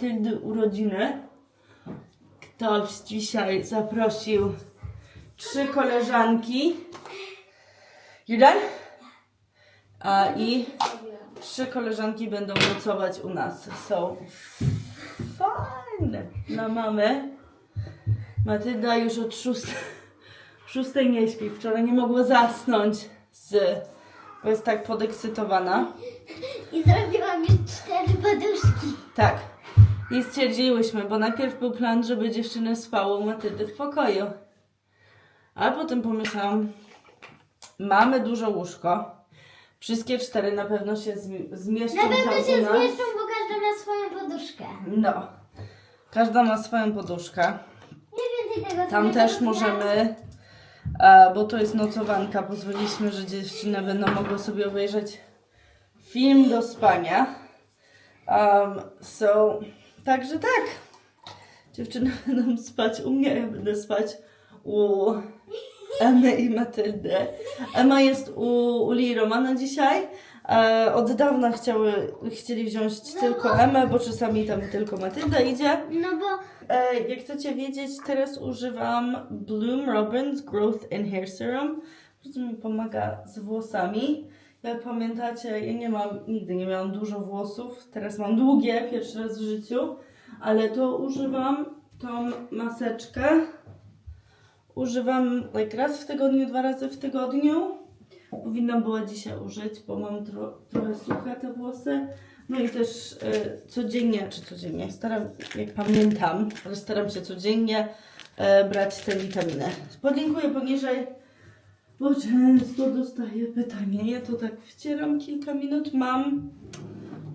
Matyldy urodziny. Ktoś dzisiaj zaprosił trzy koleżanki. Jeden? A i trzy koleżanki będą nocować u nas. So fajne. Na mamę. Matylda już od szóstej, szóstej nie śpi. Wczoraj nie mogła zasnąć z, bo jest tak podekscytowana. I zrobiłam już cztery poduszki. Tak. I stwierdziłyśmy, bo najpierw był plan, żeby dziewczyny spały u Matyldy w pokoju. A potem pomyślałam, mamy duże łóżko. Wszystkie cztery na pewno się zmi- zmieszczą Na pewno się zmieszczą, bo każda ma swoją poduszkę. No. Każda ma swoją poduszkę. Nie więcej tego. Tam też możemy, bo to jest nocowanka, pozwoliliśmy, że dziewczyny będą mogły sobie obejrzeć film do spania. Um, so, także tak. Dziewczyny będą spać u mnie, ja będę spać u Emy i Matyldy. Emma jest u Uli i Romana dzisiaj. E, od dawna chciały, chcieli wziąć tylko Emę, bo czasami tam tylko Matylda idzie. No bo E, jak chcecie wiedzieć, teraz używam Bloom Robins Growth and Hair Serum. To mi pomaga z włosami. Jak pamiętacie, ja nie mam, nigdy nie miałam dużo włosów. Teraz mam długie, pierwszy raz w życiu. Ale to używam tą maseczkę. Używam like raz w tygodniu, dwa razy w tygodniu. Powinnam była dzisiaj użyć, bo mam tro, trochę suche te włosy. No i też e, codziennie, czy codziennie, staram, jak pamiętam, ale staram się codziennie e, brać te witaminy. Podlinkuję poniżej, bo często dostaję pytanie. Ja to tak wcieram kilka minut. Mam,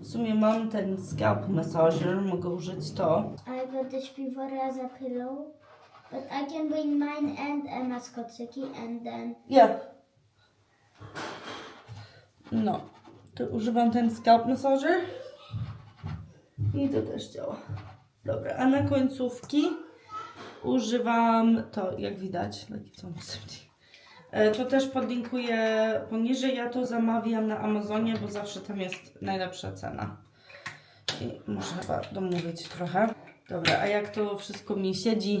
w sumie mam ten scalp massager, mogę użyć to. I got the śpiwory as a pillow. But I can bring mine and Emma's kocyki and then... Ja. No, to używam ten scalp massager. I to też działa. Dobra, a na końcówki używam to, jak widać, like it's on empty. E, To też podlinkuję poniżej. Ja to zamawiam na Amazonie, bo zawsze tam jest najlepsza cena. I muszę chyba domówić trochę. Dobra, a jak to wszystko mi siedzi,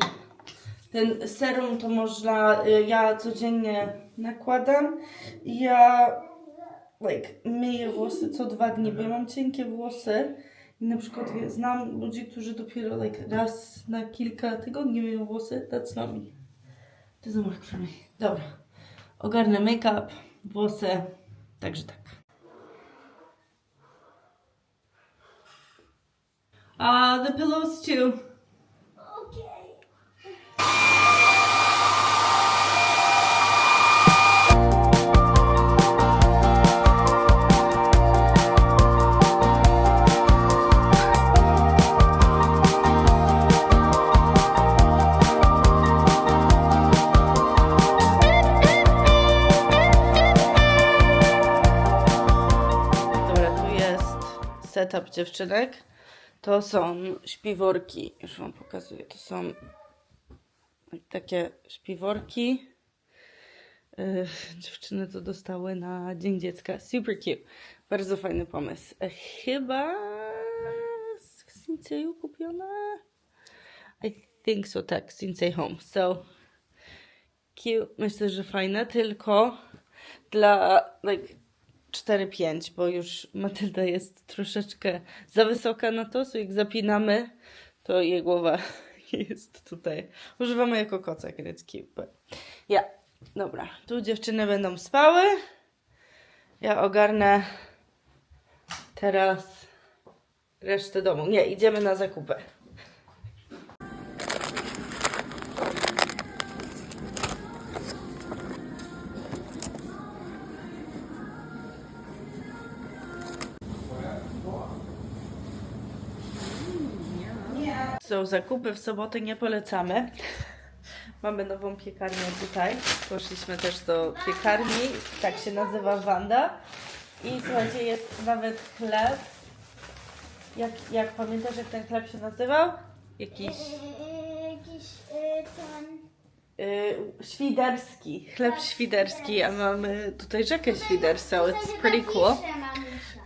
ten serum to można, y, ja codziennie nakładam ja like, myję włosy co dwa dni, bo ja mam cienkie włosy i na przykład wie- znam ludzi, którzy dopiero like, raz na kilka tygodni myją włosy, that's not me. Work for me. Dobra, ogarnę make-up, włosy, także tak. Ah, the pillows too. Okay. Setup dziewczynek. To są śpiworki. Już Wam pokazuję. To są takie śpiworki. Dziewczyny to dostały na Dzień Dziecka. Super cute. Bardzo fajny pomysł. Chyba z Sinceju kupione? I think so, tak. Sinsei Home. So, cute. Myślę, że fajne, tylko dla like 4-5, bo już Matylda jest troszeczkę za wysoka na to, so jak zapinamy, to jej głowa jest tutaj. Używamy jako koca grecki. Ja, dobra, tu dziewczyny będą spały. Ja ogarnę teraz resztę domu. Nie, idziemy na zakupy. Są zakupy w sobotę, nie polecamy. Mamy nową piekarnię tutaj. Poszliśmy też do piekarni, tak się nazywa Wanda. I słuchajcie, jest nawet chleb. Jak, jak pamiętasz, jak ten chleb się nazywał? Jakiś jakiś yy, ten... y, świderski. Chleb świderski, a mamy tutaj rzekę świder, so it's pretty cool.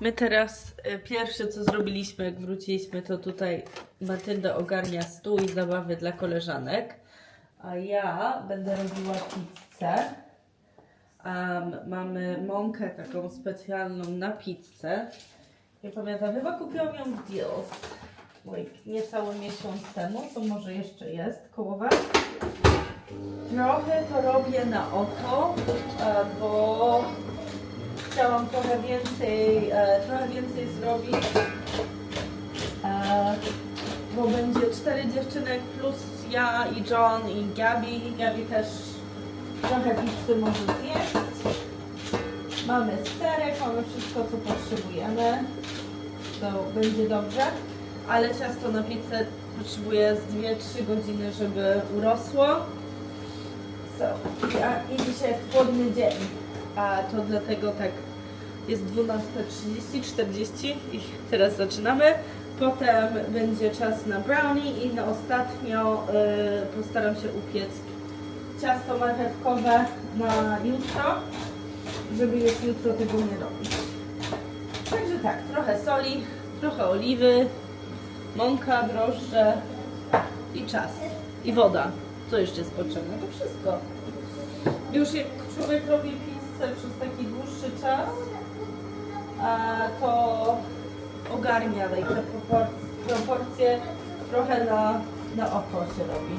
My teraz y, pierwsze co zrobiliśmy, jak wróciliśmy, to tutaj Matylda ogarnia stół i zabawy dla koleżanek, a ja będę robiła pizzę. Em, mamy mąkę taką specjalną na pizzę. Nie pamiętam, chyba kupiłam ją w Deals. Like, niecały miesiąc temu, to może jeszcze jest koło. Trochę to robię na oko, e, bo chciałam trochę więcej, e, trochę więcej zrobić, e, bo będzie cztery dziewczynek plus ja i John i Gabi. Gabi też trochę pizzy może zjeść. Mamy serek, mamy wszystko co potrzebujemy, to będzie dobrze, ale ciasto na pizzę potrzebuje z 2-3 godziny, żeby urosło. So, ja, I dzisiaj jest chłodny dzień, a to dlatego tak jest 12.30, 40 i teraz zaczynamy. Potem będzie czas na brownie i na ostatnio y, postaram się upiec ciasto marchewkowe na jutro, żeby już jutro tego nie robić. Także tak, trochę soli, trochę oliwy, mąka, drożdże i czas. I woda. Co jeszcze jest potrzebne? To wszystko. Już jak człowiek robi pizzę przez taki dłuższy czas, to ogarnia like, te proporcje trochę na, na oko się robi.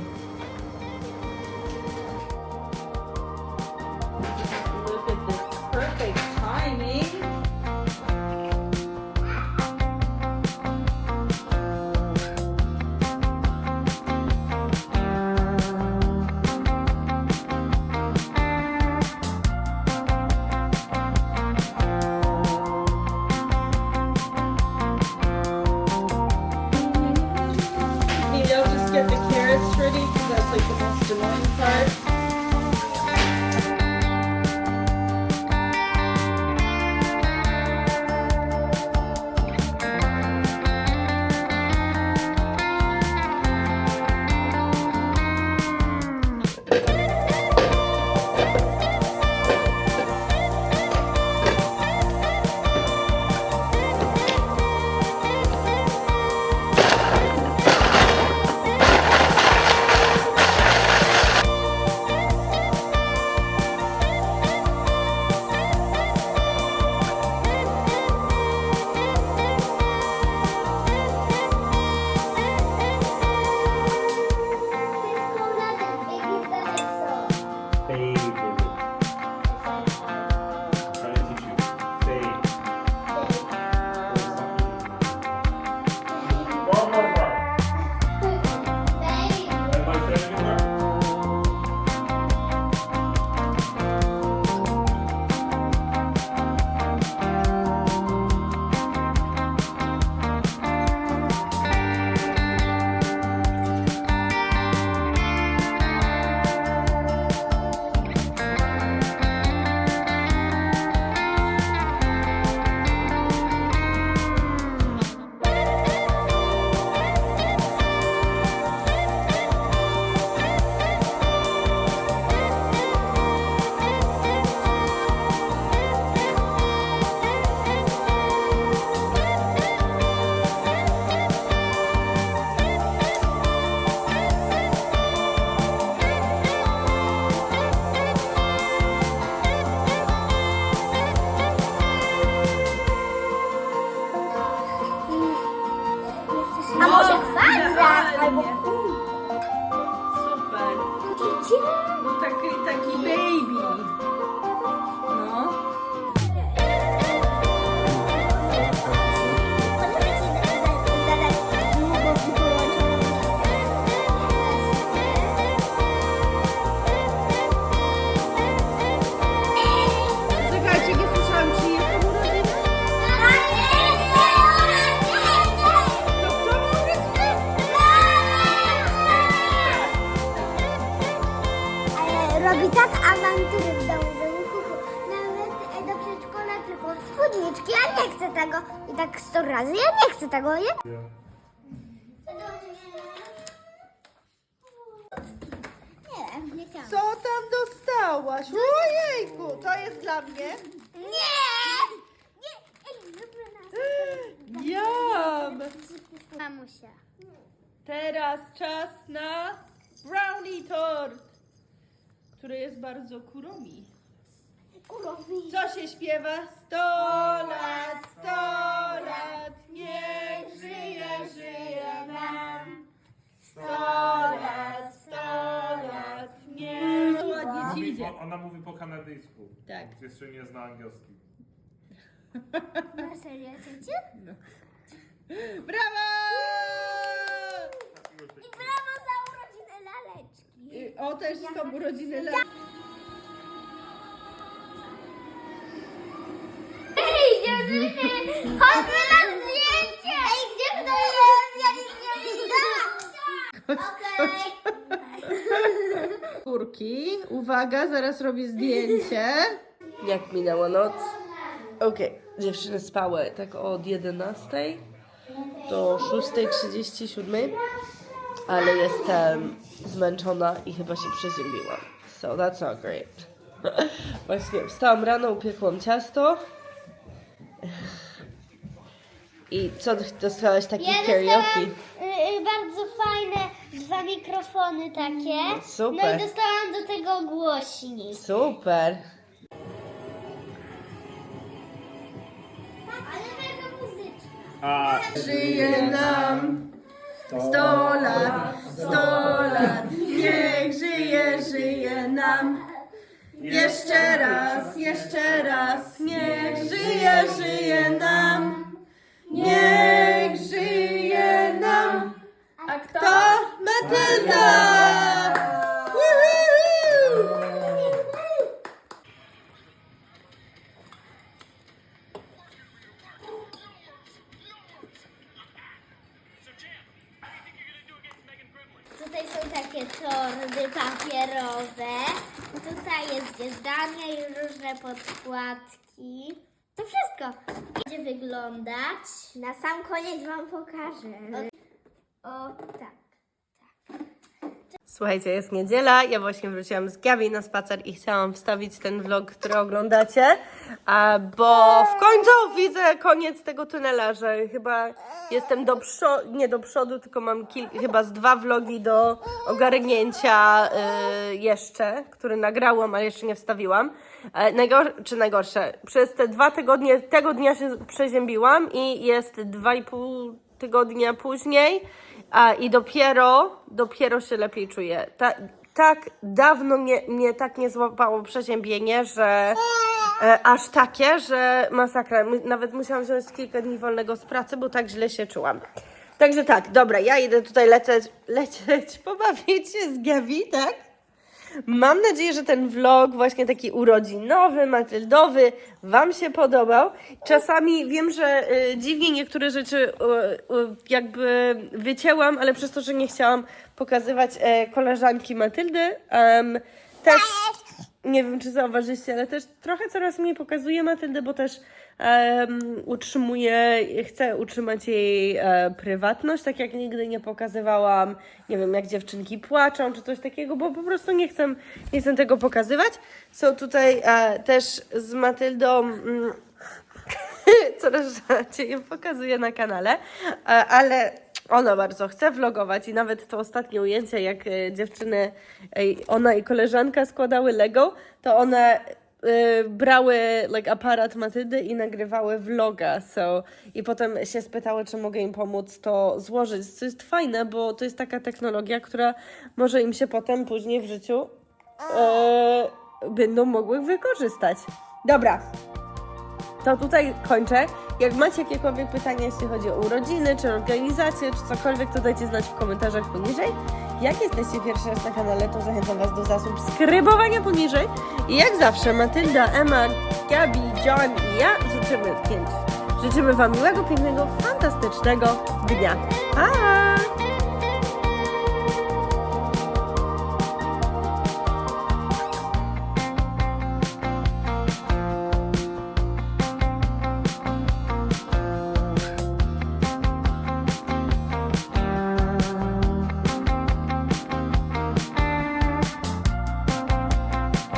Tak awantury w domu, uhuhu. Nawet e, do przedszkola tylko spódniczki, ja nie chcę tego. I tak sto razy, ja nie chcę tego, ja Nie wiem, nie chciałam. Co tam dostałaś? Ojejku, to jest dla mnie. Nie! Nie! Ej, dobra, Jam! Mamusia. Teraz czas na brownie tort, który jest bardzo kuromi. Kurowi. Co się śpiewa? Sto lat, sto lat, niech żyje, żyje nam. Sto lat, sto lat, niech... Ładnie ci Mówi, idzie. po, ona mówi po kanadyjsku. Tak. Więc Jeszcze nie zna angielski. Na serio chcecie? Brawo! I brawo za urodziny laleczki. O, też są urodziny lat. Ej, dziewczyny! Chodźmy na zdjęcie! Ej, gdzie kto jest? Ja nic nie widzę! Okej. Kurki. Uwaga, zaraz robię zdjęcie. Jak minęła noc? Okej, dziewczyny spały tak od 11 do 6.37, ale jestem zmęczona i chyba się przeziębiłam. So that's not great. Właśnie wstałam rano, upiekłam ciasto. I co, dostałaś taki Ja karaoke? dostałam y, y, bardzo fajne dwa mikrofony takie. Super. No i dostałam do tego głośnik. Super. Ale mega muzyczka. A, Żyje nam sto lat, sto lat, niech żyje, żyje nam. Jeszcze raz, jeszcze raz, niech żyje, żyje nam. Tutaj są takie torby papierowe. Tutaj jest gwiazdania i różne podkładki. To wszystko. Będzie wyglądać. Na sam koniec Wam pokażę. O, o tak. Słuchajcie, jest niedziela, ja właśnie wróciłam z Gabi na spacer i chciałam wstawić ten vlog, który oglądacie, bo w końcu widzę koniec tego tunela, że chyba jestem do przodu, nie do przodu, tylko mam chyba z dwa vlogi do ogarnięcia y, jeszcze, które nagrałam, ale jeszcze nie wstawiłam. E, najgor- czy najgorsze, przez te dwa tygodnie, tego dnia się przeziębiłam i jest dwa i pół tygodnia później, a, I dopiero, dopiero się lepiej czuję. Ta, tak dawno mnie, mnie tak nie złapało przeziębienie, że e, aż takie, że masakra. My, nawet musiałam wziąć kilka dni wolnego z pracy, bo tak źle się czułam. Także tak, dobra, ja idę tutaj lecieć, lecieć pobawić się z Gabi, tak? Mam nadzieję, że ten vlog, właśnie taki urodzinowy, matyldowy, Wam się podobał. Czasami wiem, że y, dziwnie niektóre rzeczy y, y, jakby wycięłam, ale przez to, że nie chciałam pokazywać e, koleżanki Matyldy, też nie wiem, czy zauważyliście, ale też trochę coraz mniej pokazuję Matyldę, bo też em, utrzymuję, chcę utrzymać jej e, prywatność, tak jak nigdy nie pokazywałam, nie wiem, jak dziewczynki płaczą, czy coś takiego, bo po prostu nie chcę, nie chcę tego pokazywać. Są tutaj e, też z Matyldą... Mm, coraz rzadziej ją pokazuję na kanale, e, ale ona bardzo chce vlogować i nawet to ostatnie ujęcie, jak e, dziewczyny, ona i koleżanka składały Lego, to one e, brały like, aparat Matyldy i nagrywały vloga, so i potem się spytały, czy mogę im pomóc to złożyć, co jest fajne, bo to jest taka technologia, która może im się potem później w życiu e, będą mogły wykorzystać. Dobra, to tutaj kończę. Jak macie jakiekolwiek pytania, jeśli chodzi o urodziny, czy organizację, czy cokolwiek, to dajcie znać w komentarzach poniżej. Jak jesteście pierwszy raz na kanale, to zachęcam Was do zasubskrybowania poniżej. I jak zawsze, Matylda, Emma, Gabi, John i ja życzymy pięć. Życzymy Wam miłego, pięknego, fantastycznego dnia. Pa!